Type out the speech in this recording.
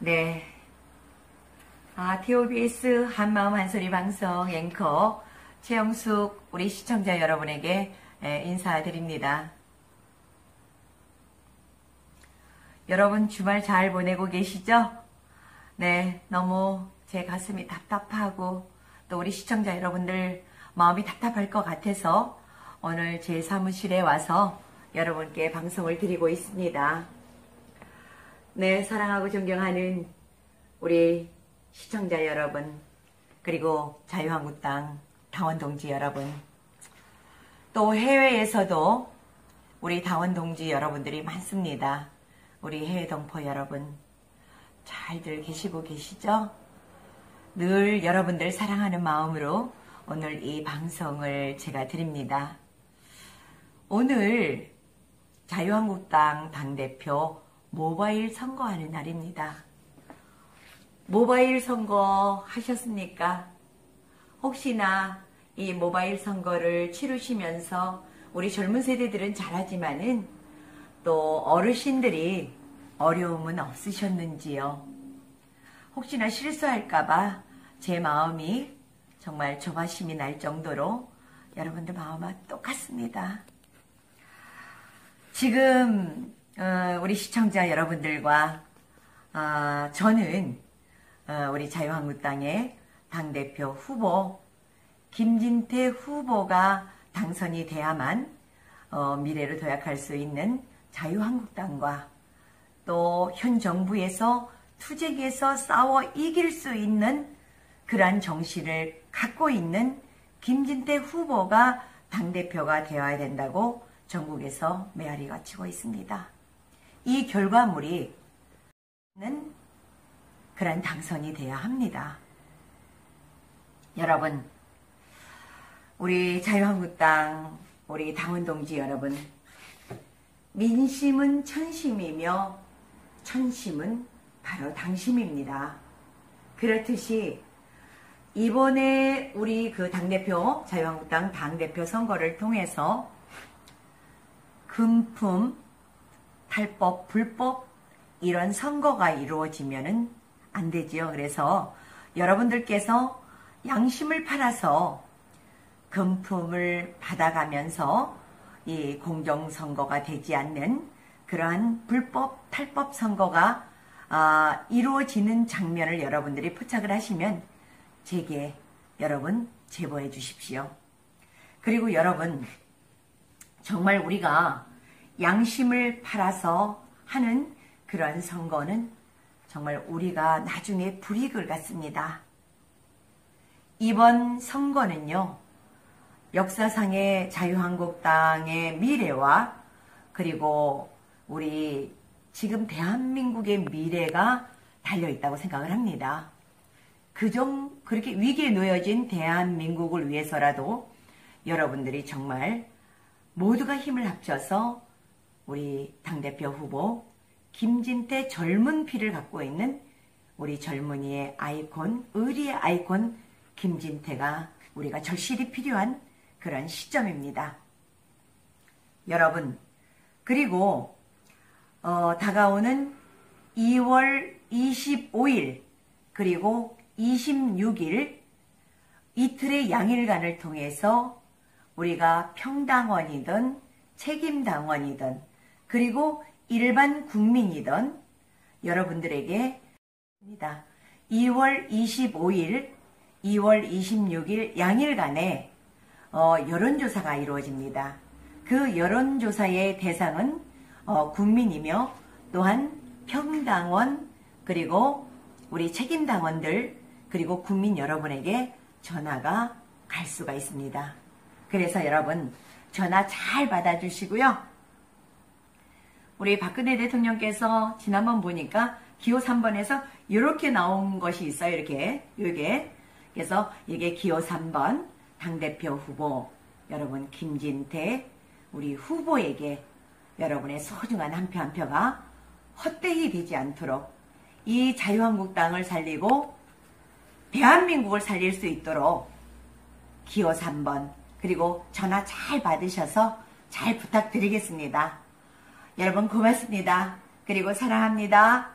네. 아, TOBS 한마음 한소리 방송 앵커 최영숙 우리 시청자 여러분에게 예, 인사드립니다. 여러분 주말 잘 보내고 계시죠? 네, 너무 제 가슴이 답답하고 또 우리 시청자 여러분들 마음이 답답할 것 같아서 오늘 제 사무실에 와서 여러분께 방송을 드리고 있습니다. 네, 사랑하고 존경하는 우리 시청자 여러분, 그리고 자유한국당 당원 동지 여러분, 또 해외에서도 우리 당원 동지 여러분들이 많습니다. 우리 해외 동포 여러분, 잘들 계시고 계시죠? 늘 여러분들 사랑하는 마음으로 오늘 이 방송을 제가 드립니다. 오늘 자유한국당 당대표 모바일 선거하는 날입니다. 모바일 선거 하셨습니까? 혹시나 이 모바일 선거를 치르시면서 우리 젊은 세대들은 잘하지만은 또 어르신들이 어려움은 없으셨는지요? 혹시나 실수할까봐 제 마음이 정말 조바심이 날 정도로 여러분들 마음과 똑같습니다. 지금 어, 우리 시청자 여러분들과 어, 저는 어, 우리 자유한국당의 당대표 후보 김진태 후보가 당선이 돼야만 미래를 도약할 수 있는 자유한국당과 또 현 정부에서 투쟁에서 싸워 이길 수 있는 그러한 정신을 갖고 있는 김진태 후보가 당대표가 되어야 된다고 전국에서 메아리가 치고 있습니다. 이 결과물이 는 그런 당선이 돼야 합니다. 여러분, 우리 자유한국당, 우리 당원 동지 여러분, 민심은 천심이며 천심은 바로 당심입니다. 그렇듯이 이번에 우리 그 당대표, 자유한국당 당대표 선거를 통해서 금품, 탈법, 불법 이런 선거가 이루어지면은 안 되지요. 그래서 여러분들께서 양심을 팔아서 금품을 받아가면서 이 공정선거가 되지 않는 그러한 불법, 탈법 선거가 아, 이루어지는 장면을 여러분들이 포착을 하시면 제게 여러분 제보해 주십시오. 그리고 여러분 정말 우리가 양심을 팔아서 하는 그러한 선거는 정말 우리가 나중에 불이익을 갖습니다. 이번 선거는요, 역사상의 자유한국당의 미래와 그리고 우리 지금 대한민국의 미래가 달려 있다고 생각을 합니다. 그정 그렇게 위기에 놓여진 대한민국을 위해서라도 여러분들이 정말 모두가 힘을 합쳐서 우리 당대표 후보 김진태 젊은 피를 갖고 있는 우리 젊은이의 아이콘, 의리의 아이콘 김진태가 우리가 절실히 필요한 그런 시점입니다. 여러분, 그리고 어, 다가오는 2월 25일 그리고 26일 이틀의 양일간을 통해서 우리가 평당원이든 책임당원이든 그리고 일반 국민이든 여러분들에게 2월 25일, 2월 26일 양일간에 어, 여론조사가 이루어집니다. 그 여론조사의 대상은 어, 국민이며 또한 평당원 그리고 우리 책임당원들 그리고 국민 여러분에게 전화가 갈 수가 있습니다. 그래서 여러분 전화 잘 받아주시고요. 우리 박근혜 대통령께서 지난번 보니까 기호 3번에서 이렇게 나온 것이 있어요. 이렇게 이게 그래서 이게 기호 3번 당대표 후보 여러분 김진태 우리 후보에게 여러분의 소중한 한 표 한 표가 헛되이 되지 않도록 이 자유한국당을 살리고 대한민국을 살릴 수 있도록 기호 3번 그리고 전화 잘 받으셔서 잘 부탁드리겠습니다. 여러분 고맙습니다. 그리고 사랑합니다.